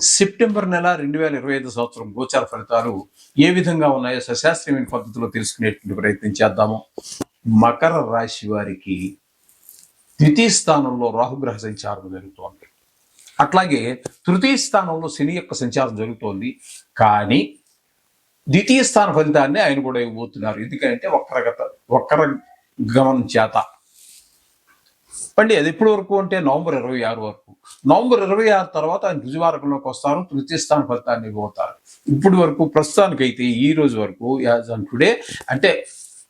September నెల రెండు వేల ఇరవై ఐదు సంవత్సరం గోచార ఫలితాలు ఏ విధంగా ఉన్నాయో సశాస్త్రీయమైన పద్ధతిలో తెలుసుకునేటువంటి ప్రయత్నం చేద్దాము. మకర రాశి వారికి ద్వితీయ స్థానంలో రాహుగ్రహ సంచారం జరుగుతోంది. అట్లాగే తృతీయ స్థానంలో శని యొక్క సంచారం జరుగుతోంది. కానీ ద్వితీయ స్థాన ఫలితాన్ని ఆయన కూడా ఇవ్వబోతున్నారు. ఎందుకంటే వక్రగత వక్ర గమనం చేత. పండి అది ఎప్పటి వరకు అంటే నవంబర్ ఇరవై ఆరు వరకు. నవంబర్ ఇరవై ఆరు తర్వాత ఆయన రుజువారకంలోకి వస్తారు తృతీయ స్థాన ఫలితాన్ని పోతారు ఇప్పటి వరకు ప్రస్తుతానికైతే ఈ రోజు వరకు యాజ్ అన్ టుడే అంటే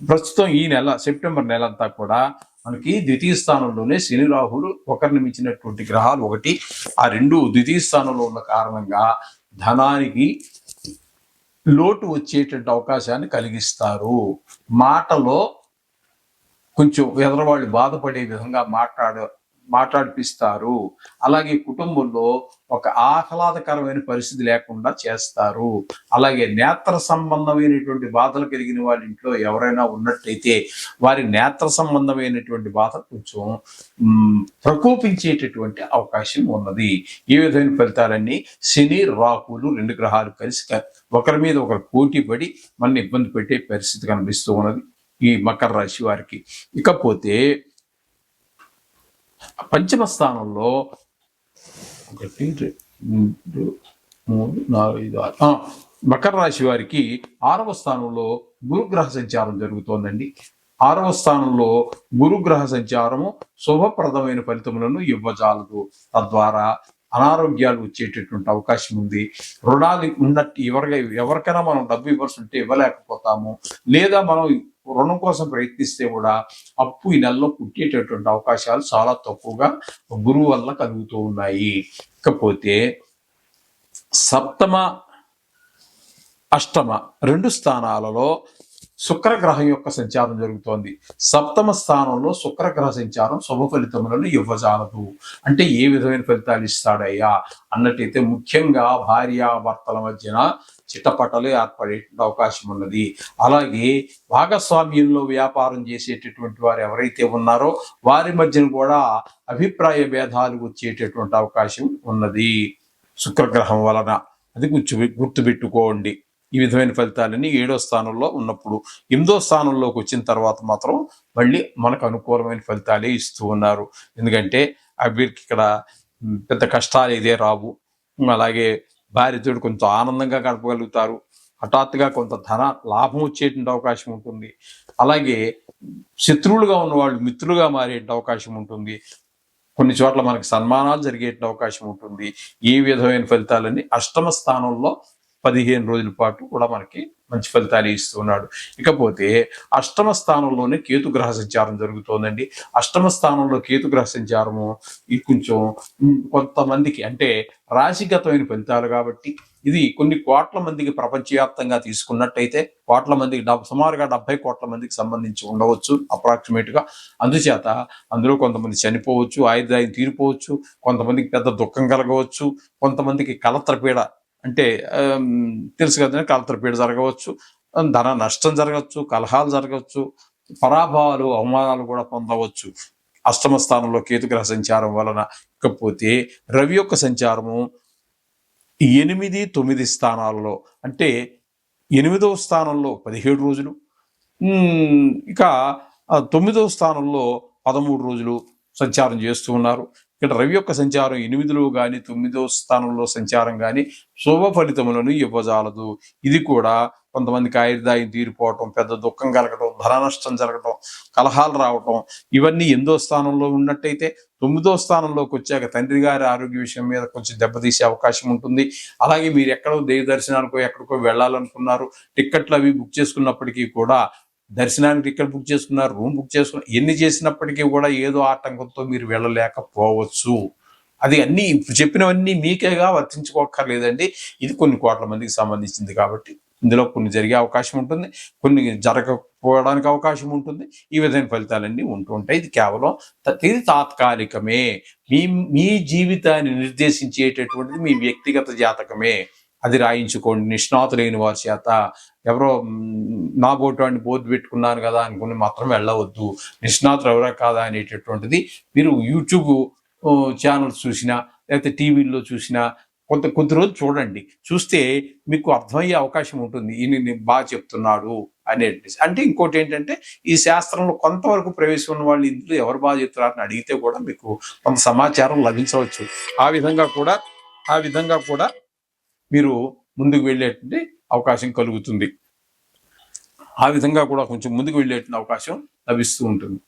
ప్రస్తుతం ఈ నెల సెప్టెంబర్ నెల అంతా కూడా మనకి ద్వితీయ స్థానంలోనే శని రాహులు ఒకరిని మించినటువంటి గ్రహాలు ఒకటి. ఆ రెండు ద్వితీయ స్థానంలో ఉన్న కారణంగా ధనానికి లోటు వచ్చేటువంటి అవకాశాన్ని కలిగిస్తారు. మాటలో కొంచెం ఎదరవాళ్ళు బాధపడే విధంగా మాట్లాడ మాట్లాడిపిస్తారు. అలాగే కుటుంబంలో ఒక ఆహ్లాదకరమైన పరిస్థితి లేకుండా చేస్తారు. అలాగే నేత్ర సంబంధమైనటువంటి బాధలు కలిగిన వాళ్ళ ఇంట్లో ఎవరైనా ఉన్నట్టయితే వారి నేత్ర సంబంధమైనటువంటి బాధ కొంచెం ప్రకోపించేటటువంటి అవకాశం ఉన్నది. ఈ విధమైన ఫలితాలన్నీ శని రాహులు రెండు గ్రహాలు కలిసి ఒకరి మీద ఒకరు పోటీ పడి మనల్ని ఇబ్బంది పెట్టే పరిస్థితి కనిపిస్తూ ఉన్నది. ఈ మకర రాశి వారికి. ఇకపోతే పంచమ స్థానంలో ఒకటి రెండు మూడు నాలుగు ఐదు ఆరు మకర రాశి వారికి ఆరవ స్థానంలో గురుగ్రహ సంచారం జరుగుతోందండి. ఆరవ స్థానంలో గురుగ్రహ సంచారము శుభప్రదమైన ఫలితములను ఇవ్వజాలదు. తద్వారా అనారోగ్యాలు వచ్చేటటువంటి అవకాశం ఉంది. రుణాలు ఉన్నట్టు ఎవరి ఎవరికైనా మనం డబ్బు ఇవ్వాల్సి ఉంటే ఇవ్వలేకపోతాము. లేదా మనం రుణం కోసం ప్రయత్నిస్తే కూడా అప్పు ఈ నెలలో పుట్టేటటువంటి అవకాశాలు చాలా తక్కువగా గురువు వల్ల కలుగుతూ ఉన్నాయి. ఇకపోతే సప్తమ అష్టమ రెండు స్థానాలలో శుక్రగ్రహం యొక్క సంచారం జరుగుతోంది. సప్తమ స్థానంలో శుక్రగ్రహ సంచారం శుభ ఫలితములను ఇవ్వజాలదు. అంటే ఏ విధమైన ఫలితాలు ఇస్తాడయ్యా? అన్నట్టయితే ముఖ్యంగా భార్యాభర్తల మధ్యన చిట్టపట్టలు ఏర్పడే అవకాశం ఉన్నది. అలాగే భాగస్వామ్యంలో వ్యాపారం చేసేటటువంటి వారు ఎవరైతే ఉన్నారో వారి మధ్యన కూడా అభిప్రాయ భేదాలు వచ్చేటటువంటి అవకాశం ఉన్నది. శుక్రగ్రహం వలన. అది గుర్తు గుర్తుపెట్టుకోండి. ఈ విధమైన ఫలితాలన్నీ ఏడో స్థానంలో ఉన్నప్పుడు ఎనిమిదో స్థానంలోకి వచ్చిన తర్వాత మాత్రం మళ్ళీ మనకు అనుకూలమైన ఫలితాలే ఇస్తూ ఉన్నారు. ఎందుకంటే వీరికి ఇక్కడ పెద్ద కష్టాలు ఇదే రావు. అలాగే భార్యతోడు కొంత ఆనందంగా గడపగలుగుతారు. హఠాత్తుగా కొంత ధన లాభం వచ్చేటువంటి అవకాశం ఉంటుంది. అలాగే శత్రువులుగా ఉన్న వాళ్ళు మిత్రులుగా మారే అవకాశం ఉంటుంది. కొన్ని చోట్ల మనకి సన్మానాలు జరిగే అవకాశం ఉంటుంది. ఈ విధమైన ఫలితాలన్నీ అష్టమ స్థానంలో పదిహేను రోజుల పాటు కూడా మనకి మంచి ఫలితాలు ఇస్తున్నాడు. ఇకపోతే అష్టమ స్థానంలోనే కేతు గ్రహ సంచారం జరుగుతోందండి. అష్టమ స్థానంలో కేతు గ్రహ సంచారము ఈ కొంచెం కొంతమందికి అంటే రాశిగతమైన ఫలితాలు కాబట్టి ఇది కొన్ని కోట్ల మందికి ప్రపంచవ్యాప్తంగా తీసుకున్నట్టయితే కోట్ల మందికి డబ్- సుమారుగా డెబ్బై కోట్ల మందికి సంబంధించి ఉండవచ్చు అప్రాక్సిమేట్గా అందుచేత అందులో కొంతమంది చనిపోవచ్చు ఆయుర్దాయం తీరిపోవచ్చు కొంతమందికి పెద్ద దుఃఖం కలగవచ్చు కొంతమందికి కలత్రపీడ అంటే తెలుసు కదా కలత్రపీడ జరగవచ్చు ధన నష్టం జరగవచ్చు కలహాలు జరగవచ్చు పరాభవాలు అవమానాలు కూడా పొందవచ్చు. అష్టమ స్థానంలో కేతుగ్రహ సంచారం వలన. ఇకపోతే రవి యొక్క సంచారము ఎనిమిది తొమ్మిది స్థానాలలో అంటే ఎనిమిదవ స్థానంలో పదిహేడు రోజులు ఇక తొమ్మిదవ స్థానంలో పదమూడు రోజులు సంచారం చేస్తూ ఉన్నారు. ఇక్కడ రవి యొక్క సంచారం ఎనిమిదిలో కానీ తొమ్మిదో స్థానంలో సంచారం కానీ శుభ ఫలితములను ఇవ్వజాలదు. ఇది కూడా కొంతమందికి ఆయుర్దాయం తీరిపోవటం పెద్ద దుఃఖం కలగటం ధర నష్టం జరగటం కలహాలు రావటం ఇవన్నీ ఎనిమిదో స్థానంలో ఉన్నట్టయితే తొమ్మిదో స్థానంలోకి వచ్చాక తండ్రి గారి ఆరోగ్య విషయం మీద కొంచెం దెబ్బతీసే అవకాశం ఉంటుంది. అలాగే మీరు ఎక్కడో దేవ దర్శనానికో ఎక్కడికో వెళ్ళాలనుకున్నారు టిక్కెట్లు అవి బుక్ చేసుకున్నప్పటికీ కూడా దర్శనానికి టికెట్ బుక్ చేసుకున్నారు రూమ్ బుక్ చేసుకున్నారు ఎన్ని చేసినప్పటికీ కూడా ఏదో ఆటంకంతో మీరు వెళ్ళలేకపోవచ్చు. అది అన్ని ఇప్పుడు చెప్పినవన్నీ మీకేగా వర్తించుకోక్కర్లేదండి. ఇది కొన్ని కోట్ల మందికి సంబంధించింది కాబట్టి ఇందులో కొన్ని జరిగే అవకాశం ఉంటుంది కొన్ని జరగకపోవడానికి అవకాశం ఉంటుంది. ఈ విధమైన ఫలితాలన్నీ ఉంటూ ఉంటాయి. ఇది కేవలం ఇది తాత్కాలికమే. మీ మీ జీవితాన్ని నిర్దేశించేటటువంటిది మీ వ్యక్తిగత జాతకమే. అది రాయించుకోండి నిష్ణాతులైన వారి చేత. ఎవరో నా బోటు అని బోర్డు పెట్టుకున్నాను కదా అనుకుని మాత్రం వెళ్ళవద్దు. నిష్ణాతులు ఎవరో కాదా అనేటటువంటిది మీరు యూట్యూబ్ ఛానల్స్ చూసినా లేకపోతే టీవీల్లో చూసినా కొంత కొద్ది రోజులు చూడండి. చూస్తే మీకు అర్థమయ్యే అవకాశం ఉంటుంది. ఈయన బాగా చెప్తున్నాడు అనేది అంటే ఇంకోటి ఏంటంటే ఈ శాస్త్రంలో కొంతవరకు ప్రవేశం ఉన్న వాళ్ళు ఇందులో ఎవరు బాగా చెప్తున్నారని అడిగితే కూడా మీకు కొంత సమాచారం లభించవచ్చు. ఆ విధంగా కూడా ఆ విధంగా కూడా మీరు ముందుకు వెళ్ళేటువంటి అవకాశం కలుగుతుంది. ఆ విధంగా కూడా కొంచెం ముందుకు వెళ్ళేటువంటి అవకాశం లభిస్తూ ఉంటుంది.